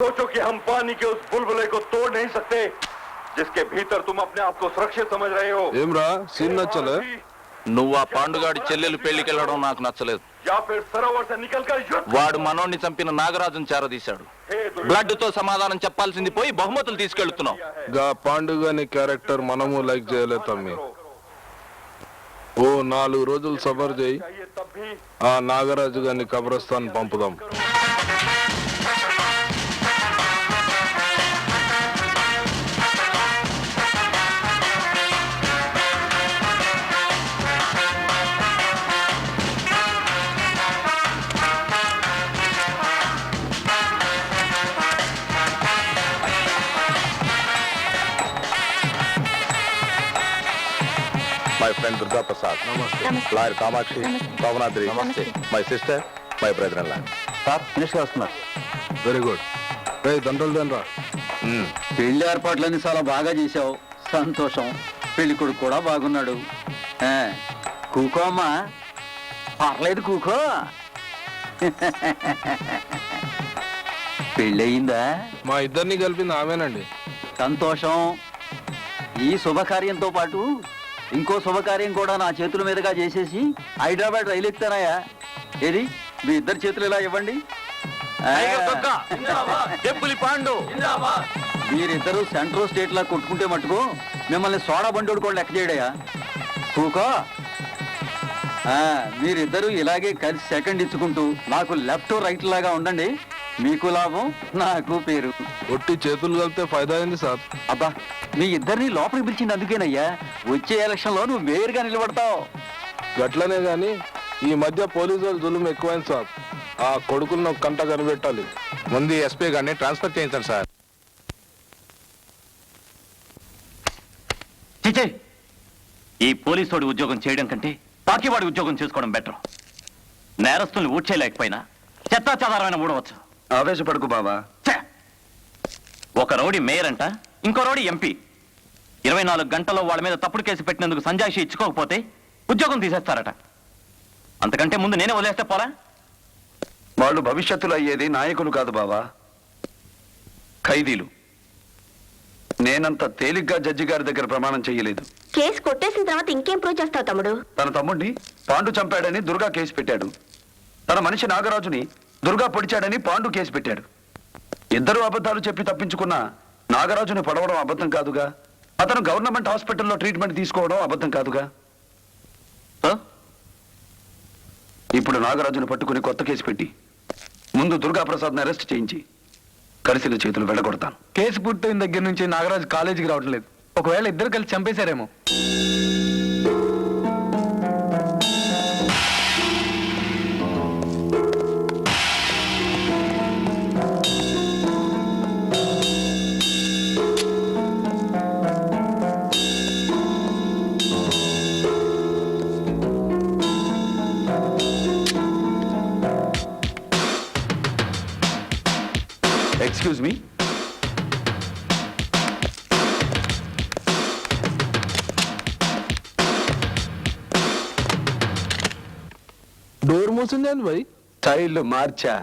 सोचो कि हम पानी के उस बुलबुले को तोड़ नहीं सकते जिसके भीतर तुम अपने आप को सुरक्षित समझ रहे हो ఏమ్రా సీన్ నచ్చలే నువ్వు ఆ పాండుగాడి చెల్లెలు పెళ్లికి వెళ్ళడం నాకు నచ్చలేదు या फिर सरोवर से निकलकर युद्ध వాడు మనోడిని చంపిన నాగరాజును చేరదీశాడు हे दुर्योधन, బ్లడ్ తో సమాధానం చెప్పాల్సింది పోయి బహుమతులు తీసుకెళ్తున్నావు గా పాండుగాని క్యారెక్టర్ మనము లైక్ చేయలే తమ్మి ఓ నాలుగు రోజులు సఫర్ చేయి चाहिए तब भी ఆ నాగరాజు గారిని కబ్రస్థాన్ పంపుదాం My friend Durga Prasad lawyer Kamakshi నమస్తే. మై సిస్టర్ మై బ్రదర్ అలా సార్ ఫినిష్ వస్తున్నారు వెరీ గుడ్ రే దండలు దేనరా పెళ్ళి ఏర్పాట్లన్నీ చాలా బాగా చేశావు. సంతోషం. పెళ్ళి కొడుకు కూడా బాగున్నాడు. ఆ, కూకో అమ్మా? పర్లేదు కూకో. పెళ్ళయిందా? మా ఇద్దరిని కలిపింది ఆమెనండి. సంతోషం. ఈ శుభకార్యంతో పాటు ఇంకో శుభకార్యం కూడా నా చేతుల మీదుగా చేసేసి హైదరాబాద్ రైలు ఎక్కుతారాయా ఏది? మీ ఇద్దరు చేతులు ఇలా ఇవ్వండి. పాండు. మీరిద్దరూ సెంట్రల్ స్టేట్ లా కొట్టుకుంటే మటుకు మిమ్మల్ని సోడా బండోడు కూడా లెక్క చేయడయా? కూకో. మీరిద్దరూ ఇలాగే కలిసి సెకండ్ ఇచ్చుకుంటూ నాకు లెఫ్ట్ రైట్ లాగా ఉండండి. మీకు లాభం నాకు పేరు. ఒట్టి చేతులు కలిపితే ఫైదా అయింది సార్? అబ్బా మీ ఇద్దరిని లోపలికి పిలిచింది అందుకేనయ్యా. వచ్చే ఎలక్షన్లో నువ్వు వేరుగా నిలబడతావు. గట్లనే గాని ఈ మధ్య పోలీసు వాళ్ళు జులుం ఎక్కువైంది సార్. ఆ కొడుకులను ఒక కంట కనిపెట్టాలి. ముందు ఎస్పీ గారిని ట్రాన్స్ఫర్ చేయించండి సార్. చిచే ఈ పోలీసోడి ఉద్యోగం చేయడం కంటే పాకివాడి ఉద్యోగం చేసుకోవడం బెటర్. నేరస్తుల్ని ఊడ్చేయలేకపోయినా చెత్తా చెదారమైన ఊడవచ్చు ఆవేశపడకు బాబా! ఒక రౌడీ మేయర్ అంట ఇంకో రౌడీ ఎంపీ ఇరవై నాలుగు గంటల్లో వాళ్ళ మీద తప్పుడు కేసు పెట్టినందుకు సంజాయిషి ఇచ్చుకోకపోతే ఉద్యోగం తీసేస్తారట. అంతకంటే ముందు నేనే వదిలేస్తే పోరా? వాళ్ళు భవిష్యత్తులో అయ్యేది నాయకులు కాదు బావా. ఖైదీలు. నేనంత తేలిగ్గా జడ్జి గారి దగ్గర ప్రమాణం చేయలేదు. కేసు కొట్టేసిన తర్వాత ఇంకేం ప్రూవ్ చేస్తావు తమ్ముడు? తన తమ్ముడిని పాండు చంపాడని దుర్గా కేసు పెట్టాడు. తన మనిషి నాగరాజుని దుర్గా పొడిచాడని పాండు కేసు పెట్టాడు. ఇద్దరు అబద్ధాలు చెప్పి తప్పించుకున్న నాగరాజుని పడవడం అబద్ధం కాదుగా? అతను గవర్నమెంట్ హాస్పిటల్లో ట్రీట్మెంట్ తీసుకోవడం అబద్ధం కాదుగా? ఇప్పుడు నాగరాజుని పట్టుకుని కొత్త కేసు పెట్టి ముందు దుర్గాప్రసాద్ని అరెస్ట్ చేయించి కలిసిన చేతులు వెళ్ళగొడతాను. కేసు పూర్తయిన దగ్గర నుంచి నాగరాజు కాలేజీకి రావట్లేదు ఒకవేళ ఇద్దరు కలిసి చంపేశారేమో. ఎక్స్క్యూజ్ మీ డోర్ మూసింది అని భయ్ స్టైల్ మార్చా.